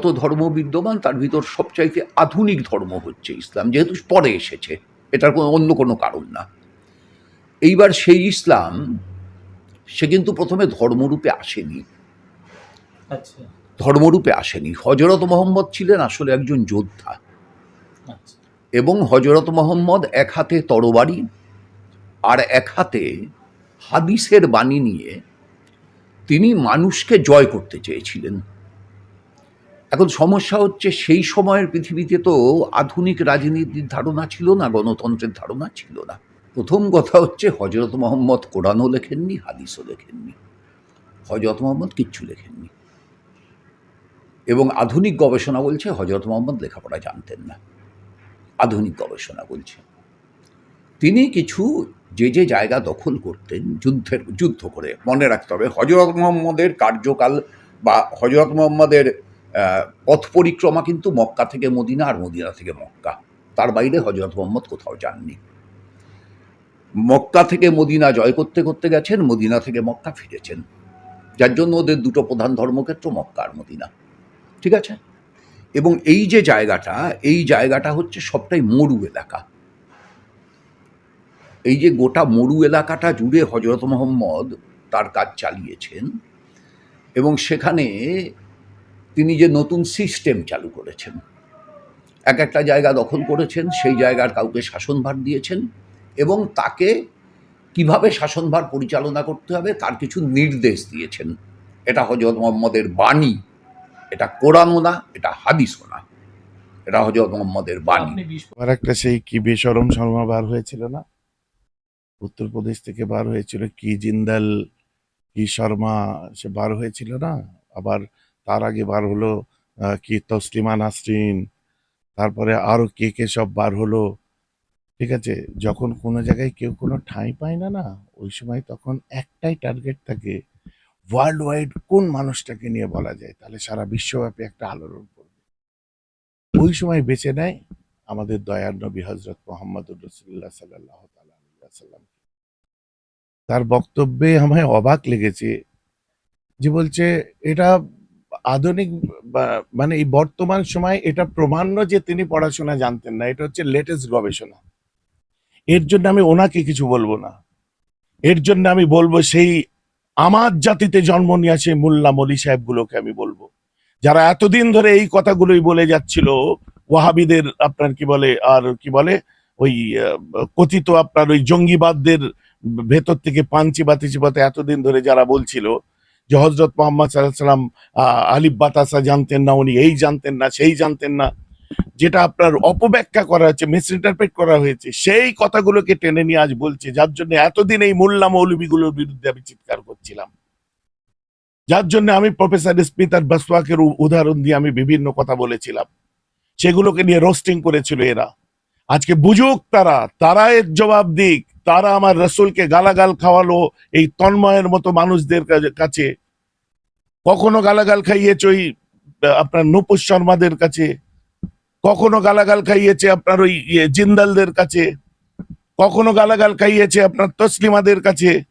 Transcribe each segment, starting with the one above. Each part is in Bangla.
যত ধর্ম বিদ্যমান তার ভিতর সবচাইতে আধুনিক ধর্ম হচ্ছে ইসলাম যেহেতু পরে এসেছে এটার কোনো অন্য কোনো কারণ না। এইবার সেই ইসলাম সে কিন্তু প্রথমে ধর্মরূপে আসেনি। আচ্ছা। ধর্মরূপে আসেনি। হজরত মোহাম্মদ ছিলেন আসলে একজন যোদ্ধা। আচ্ছা। এবং হজরত মোহাম্মদ এক হাতে তরবারি আর এক হাতে হাদিসের বাণী নিয়ে তিনি মানুষকে জয় করতে চেয়েছিলেন। এখন সমস্যা হচ্ছে সেই সময়ের পৃথিবীতে তো আধুনিক রাজনীতির ধারণা ছিল না, গণতন্ত্রের ধারণা ছিল না। প্রথম কথা হচ্ছে হজরত মোহাম্মদ কোরআনও লেখেননি, হাদিসও লেখেননি। হজরত মোহাম্মদ কিচ্ছু লেখেননি। এবং আধুনিক গবেষণা বলছে হজরত মোহাম্মদ লেখাপড়া জানতেন না। আধুনিক গবেষণা বলছে। তিনি কিছু যে যে জায়গা দখল করতেন, যুদ্ধের, যুদ্ধ করে মনে রাখতে হবে, হজরত মোহাম্মদের কার্যকাল বা হজরত মোহাম্মদের পথ পরিক্রমা কিন্তু মক্কা থেকে মদিনা আর মদিনা থেকে মক্কা। তার বাইরে হজরত মোহাম্মদ কোথাও যাননি। মক্কা থেকে মদিনা জয় করতে করতে গেছেন, মদিনা থেকে মক্কা ফিরেছেন। যার জন্য ওদের দুটো প্রধান ধর্মক্ষেত্র মক্কা আর মদিনা। ঠিক আছে? এবং এই যে জায়গাটা, এই জায়গাটা হচ্ছে সবটাই মরু এলাকা। এই যে গোটা মরু এলাকাটা জুড়ে হজরত মোহাম্মদ তার কাজ চালিয়েছেন এবং সেখানে তিনি যে নতুন সিস্টেম চালু করেছেন এক একটা জায়গা দখল করেছেন সেই জায়গার কাউকে শাসনভার দিয়েছেন এবং তাকে কীভাবে শাসনভার পরিচালনা করতে হবে তার কিছু নির্দেশ দিয়েছেন। এটা হজরত মোহাম্মদের বাণী এটা কোরআনও না এটা হাদিসও না। এটা হজরত মোহাম্মদের বাণী। আর একটা সেই কি বেসরম শর্মা বার হয়েছিল না? উত্তরপ্রদেশ থেকে বার হয়েছিল কি জিন্দাল কি শর্মা সে বার হয়েছিল না? আবার তার আগে বার হলো কি তসলিমা নাসরিন, তারপরে আরও কে কে সব বার হলো, ঠিক আছে? যখন কোনো জায়গায় কেউ কোনো ঠাঁই পায় না না, ওই সময় তখন একটাই টার্গেট থাকে ওয়ার্ল্ড ওয়াইড কোন মানুষটাকে নিয়ে বলা যায়? তাহলে সারা বিশ্বব্যাপী একটা আলোড়ন পড়বে। ওই সময় বেছে নেয় আমাদের দয়ার নবী হজরত মোহাম্মদুর রসুল্লাহ সাল্লাহ সাল্লাম তার বক্তব্যে আমায় অবাক লেগেছে যে বলছে, এটা আধুনিক মানে এই বর্তমান সময় এটা প্রমাণ্য যে তিনি পড়াশোনা জানতেন না, এটা হচ্ছে লেটেস্ট গবেষণা। এর জন্য আমি ওনাকে কিছু বলব না। এর জন্য আমি বলব সেই আমার জাতিতে জন্ম নিয়ে আসে মোল্লা মলি সাহেবগুলোকে আমি বলব। যারা এতদিন ধরে এই কথাগুলোই বলে যাচ্ছিল, ওয়াহাবিদের আপনার কি বলে, আর কি বলে, ওই কথিত আপনার ওই জঙ্গিবাদদের ভেতর থেকে পাঞ্চি বাতিচি পাতে এতদিন ধরে যারা বলছিল যে হজরত মোহাম্মদ সাল্লাম আলিফ বাতাসা জানতেন না, উনি এই জানতেন না, সেই জানতেন না। যেটা আপনার অপব্যাখ্যা করা হয়েছে মিসইন্টারপ্রেট করা হয়েছে, সেই কথাগুলোকে টেনে নিয়ে আজ বলছে, যার জন্য এতদিন এই মোল্লা মৌলবীগুলোর বিরুদ্ধে আমি চিৎকার করছিলাম। যার জন্য আমি প্রফেসর স্মিথ আর বাসওয়াকের উদাহরণ দিয়ে আমি বিভিন্ন কথা বলেছিলাম। সেগুলোকে নিয়ে রোস্টিং করেছিল এরা। আজকে বুঝুক তারা তারা এর জবাব দিক। তারা আমার রসুলকে গালাগাল খাওয়ালো এই তন্ময়ের মতো মানুষদের কাছে- কখনো গালাগাল খাইয়েছে ওই আপনার নুপুর শর্মাদের কাছে। কখনো গালাগাল খাইয়েছে আপনার ওই ইয়ে জিন্দালদের কাছে। কখনো গালাগাল খাইয়েছে আপনার তসলিমাদের কাছে।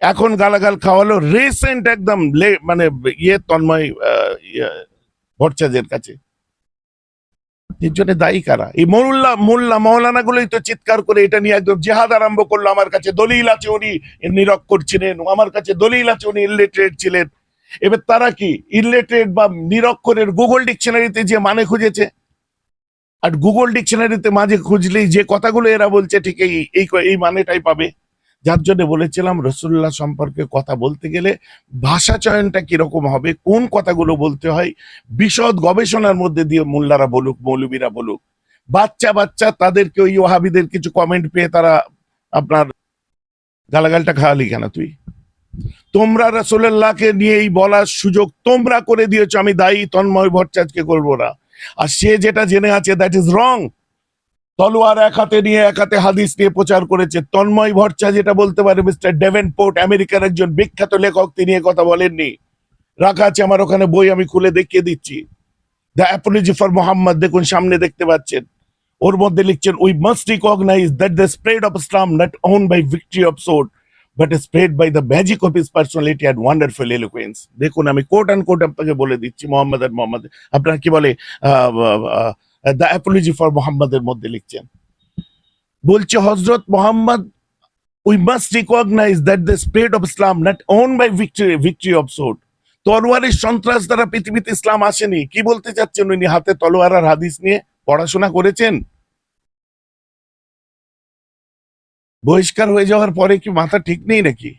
এখন গালাগাল খাওয়ালো রিসেন্ট একদম মানে ইয়ে তন্ময় ইয়ে, ভট্টাচার্যের কাছে। এর জন্য দায়ী কারা? এই মোল্লা মোল্লা মৌলানা গুলোই তো চিৎকার করে এটা নিয়ে একদম জেহাদ আরম্ভ করল। আমার কাছে দলিল আছে উনি নিরক্ষর ছিলেন আমার কাছে দলিল আছে উনি ইলিটারেট ছিলেন। এবার তারা কি? ইলিটারেট বা নিরক্ষরের গুগল ডিকশনারিতে যে মানে খুঁজেছে? আর গুগল ডিকশনারিতে মাঝে খুঁজলেই যে কথাগুলো এরা বলছে ঠিক এই এই মানেটাই পাবে। যার জন্য বলেছিলাম রসুল্লাহ সম্পর্কে কথা বলতে গেলে ভাষা চয়নটা কীরকম হবে, কোন কথাগুলো বলতে হয়, বিশদ গবেষণার মধ্যে দিয়ে মোল্লারা বলুক, মৌলবীরা বলুক। বাচ্চা বাচ্চা তাদেরকে ওই ওহাবিদের কিছু কমেন্ট পেয়ে তারা আপনার গালাগালটা খাওয়ালি কেন তুই? তোমরা রসুল্লাহকে নিয়ে এই বলার সুযোগ তোমরা করে দিয়েছ, আমি দায়ী, তন্ময় ভট্টাচার্যকে করব না। আর সে যেটা জেনে আছে দ্যাট ইজ রং তলোয়ার এক হাতে নিয়ে, এক হাতে হাদিস নিয়ে প্রচার করেছে তন্ময় ভট্টা যেটা বলতে পারে মিস্টার ডেভেন পোর্ট আমেরিকার একজন বিখ্যাত লেখক। তিনি কথা বলেননি। রাখা আছে আমার ওখানে বই, আমি খুলে দেখিয়ে দিচ্ছি। দ্য অ্যাপোলজি ফর মোহাম্মদ দেখুন, সামনে দেখতে পাচ্ছেন। ওর মধ্যে লিখছেন we must recognise that the spread of Islam not won by victory of sword but spread by the magic of his personality and wonderful eloquence. দেখুন, আমি কোট অ্যান্ড কোট আপনাকে বলে দিচ্ছি, মোহাম্মদ আর মোহাম্মদ। আপনার কি বলে দ্য ফর মোহাম্মদের মধ্যে লিখছেন। বলছে Hazrat Muhammad we must recognise that the spread of Islam not won by victory victory of sword তলোয়ারের সন্ত্রাস দ্বারা পৃথিবীতে ইসলাম আসেনি। কি বলতে চাচ্ছেন উনি? হাতে তলোয়ার আর হাদিস নিয়ে পড়াশোনা করেছেন? বহিষ্কার হয়ে যাওয়ার পরে কি মাথা ঠিক নেই নাকি?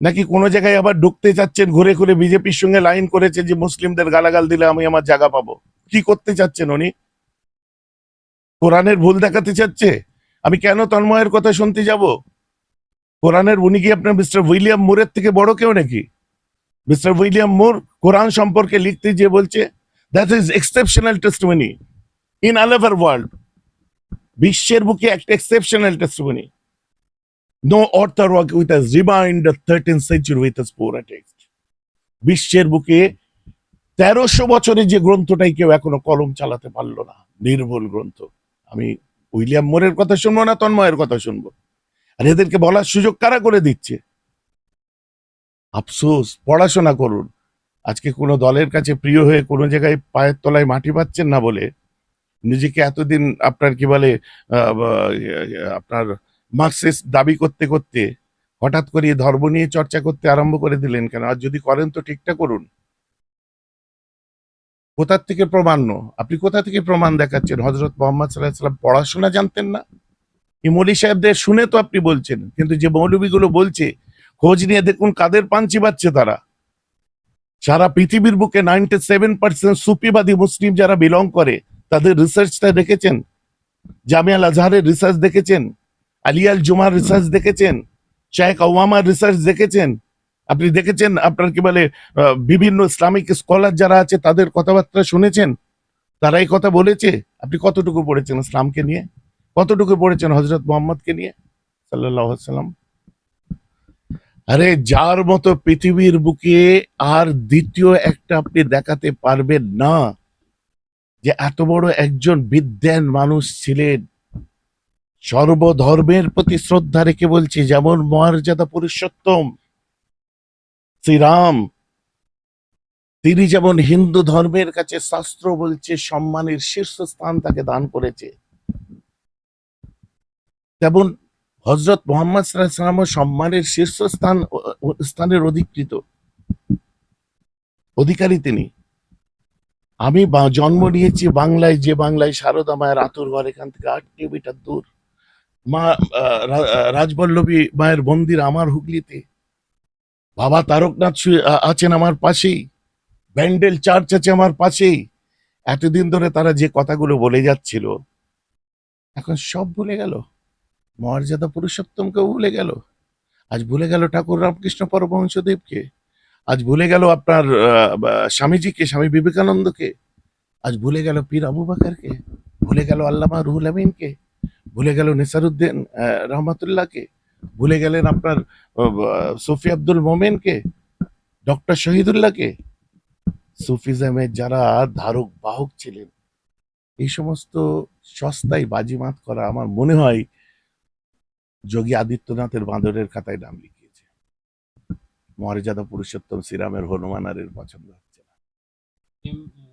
নাকি কোনো জায়গায় আবার ঢুকতে চাচ্ছেন, ঘুরে ঘুরে বিজেপির সঙ্গে লাইন করেছে যে মুসলিমদের গালাগাল দিলে আমি আমার জায়গা পাবো? কি করতে চাচ্ছেন উনি? কোরআনের ভুল দেখাতে চাচ্ছে? আমি কেন তন্ময়ের কথা শুনতে যাব? কোরআনের উনি কি আপনার মিস্টার উইলিয়াম মুরের থেকে বড় কেউ নাকি? মিস্টার উইলিয়াম মুর কোরআন সম্পর্কে লিখতে যে বলছে that is exceptional testimony in all over world বিশ্বের বুকে একটা exceptional testimony no other work with us remind the thirteen century with us পোরা text বিশ্বের বুকে তেরোশো বছরে যে গ্রন্থটাই কেউ এখনও কলম চালাতে পারল না, নির্ভুল গ্রন্থ। আমি উইলিয়াম মোরের কথা শুনব না তন্ময়ের কথা শুনব? আর এদেরকে বলার সুযোগ কারা করে দিচ্ছে? আফসোস, পড়াশোনা করুন। আজকে কোনো দলের কাছে প্রিয় হয়ে কোনো জায়গায় পায়ের তলায় মাটি পাচ্ছেন না বলে নিজেকে এতদিন আপনার কি বলে আপনার মার্কসিস্ট দাবি করতে করতে হঠাৎ করে ধর্ম নিয়ে চর্চা করতে আরম্ভ করে দিলেন কেন? আর যদি করেন তো ঠিকটা করুন। কোথার থেকে প্রমাণ নো? আপনি কোথা থেকে প্রমাণ দেখাচ্ছেন? হজরত মোহাম্মদ সাল্লাহ সাল্লাম পড়াশোনা জানতেন না? এই মৌলী সাহেবদের শুনে তো আপনি বলছেন, কিন্তু যে মৌলবীগুলো বলছে, খোঁজ নিয়ে দেখুন কাদের পাঞ্চি পাচ্ছে তারা। সারা পৃথিবীর বুকে নাইনটি সেভেন পার্সেন্ট সুপিবাদী মুসলিম যারা বিলং করে, তাদের রিসার্চটা দেখেছেন? জামিয়াল আজহারের রিসার্চ দেখেছেন? আলিয়াল জুমার রিসার্চ দেখেছেন? শেখ আওয়ামার রিসার্চ দেখেছেন? আপনি দেখেছেন আপনার কি বলে বিভিন্ন ইসলামিক স্কলার যারা আছে তাদের কথাবার্তা শুনেছেন? তারা এই কথা বলেছে? আপনি কতটুকু পড়েছেন ইসলামকে নিয়ে? কতটুকু পড়েছেন হজরত মোহাম্মদকে নিয়ে? সাল্লাহ সাল্লাম আরে, যার মতো পৃথিবীর বুকে আর দ্বিতীয় একটা আপনি দেখাতে পারবেন না যে এত বড় একজন বিদ্যান মানুষ ছিলেন। সর্বধর্মের প্রতি শ্রদ্ধা রেখে বলছি, যেমন মর্যাদা পুরুষোত্তম, শ্রীরাম, তিনি যেমন হিন্দু ধর্মের কাছে শাস্ত্র বলছে, সম্মানের শীর্ষস্থান তাকে দান করেছে, তেমন হজরত মোহাম্মদ সাল্লাম সম্মানের শীর্ষস্থান স্থানের অধিকৃত, অধিকারী তিনি। আমি জন্ম নিয়েছি বাংলায়, যে বাংলায় সারদা মায়ের আতুর ঘর এখান থেকে আট কিলোমিটার দূর। মা রাজবল্লভী মায়ের মন্দির আমার হুগলিতে। বাবা তারকনাথ আছেন আমার পাশেই। ব্যান্ডেল চার্চ আছে আমার পাশেই। এতদিন ধরে তারা যে কথাগুলো বলে যাচ্ছিল, এখন সব ভুলে গেল। মর্যাদা পুরুষোত্তমকেও ভুলে গেল। আজ ভুলে গেল ঠাকুর রামকৃষ্ণ পরমহংসদেবকে। আজ ভুলে গেল আপনার স্বামীজিকে, স্বামী বিবেকানন্দকে। আজ ভুলে গেল পীর আবু বাকারকে। ভুলে গেল আল্লামা রুহুল আমিনকে। ভুলে গেল নিসারুদ্দিন রহমাতুল্লাহকে? ভুলে গেলেন আপনার সফি আব্দুল মোমেনকে? ডক্টর শহীদুল্লাহকে? সুফিজমের যারা ধারক বাহক ছিলেন এই সমস্ত সস্তায় বাজিমাত করা আমার মনে হয় যোগী আদিত্যনাথের বাঁদরের খাতায় নাম লিখিয়েছে। মর্যাদা পুরুষোত্তম শ্রীরামের হনুমানারের পছন্দ হচ্ছে না। প্রাক্তন?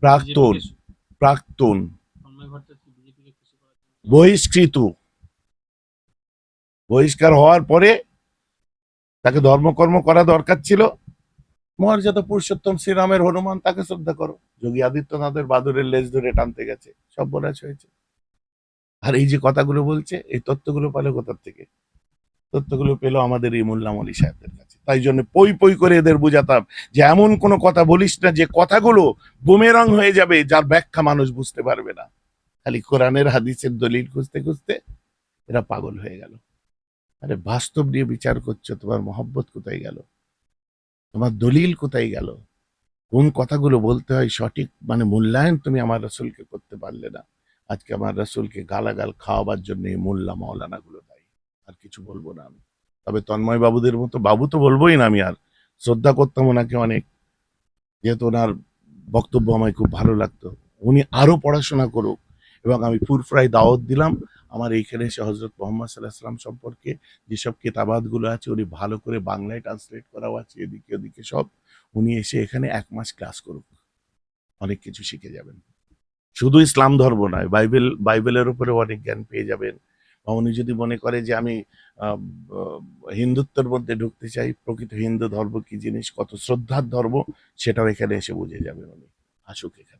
প্রাক্তন। BJP কে- প্রাক্তন তন্ময় ভট্টাচার্য বিজেপিকে খুশি করার জন্য- বহিষ্কৃত। বহিষ্কার হওয়ার পরে তাকে ধর্মকর্ম করা দরকার ছিল। মর্যাদা পুরুষোত্তম শ্রীরামের হনুমান তাকে শ্রদ্ধা করো। যোগী আদিত্যনাথের বাদুরের লেজ ধরে টানতে গেছে। সব বলাচ হয়েছে। আর এই যে কথাগুলো বলছে, এই তত্ত্বগুলো পেল কোথার থেকে? তথ্যগুলো পেল আমাদের এই মোল্লাম আলী সাহেবদের কাছে। তাই জন্য পই পই করে এদের বুঝাতাম যে এমন কোনো কথা বলিস না, যে কথাগুলো বুমেরং হয়ে যাবে, যার ব্যাখ্যা মানুষ বুঝতে পারবে না। খালি কোরআনের হাদিসের দলিল খুঁজতে খুঁজতে এরা পাগল হয়ে গেল। আরে বাস্তব নিয়ে বিচার করছ, তোমার মহব্বত কোথায় গেল? তোমার দলিল কোথায় গেল? কোন কথাগুলো বলতে হয় সঠিক? মানে মূল্যায়ন তুমি আমার রসুলকে করতে পারলে না। আজকে আমার রসুলকে গালাগাল খাওয়াবার জন্য এই মোল্লা মৌলানা গুলো দায়ী। আর কিছু বলব না আমি। তবে তন্ময় বাবুদের মতো বাবু তো বলবোই না আমি আর। শ্রদ্ধা করতাম ওনাকে অনেক। যেহেতু ওনার বক্তব্য আমায় খুব ভালো লাগতো। উনি আরও পড়াশোনা করুক। এবং আমি ফুরফুরাই দাওয়াত দিলাম। আমার এইখানে এসে হজরত মোহাম্মদ সাল্লাহ সাল্লাম সম্পর্কে যেসব কেতাবাতগুলো আছে, উনি ভালো করে বাংলায় ট্রান্সলেট করাও আছে, এদিকে ওদিকে সব। উনি এসে এখানে এক মাস ক্লাস করুক। অনেক কিছু শিখে যাবেন। শুধু ইসলাম ধর্ম নয়, বাইবেল, বাইবেলের উপরে অনেক জ্ঞান পেয়ে যাবেন। বা উনি যদি মনে করে যে আমি হিন্দুত্বের মধ্যে ঢুকতে চাই, প্রকৃত হিন্দু ধর্ম কি জিনিস, কত শ্রদ্ধার ধর্ম, সেটাও এখানে এসে বুঝে যাবেন উনি। আসুক এখানে।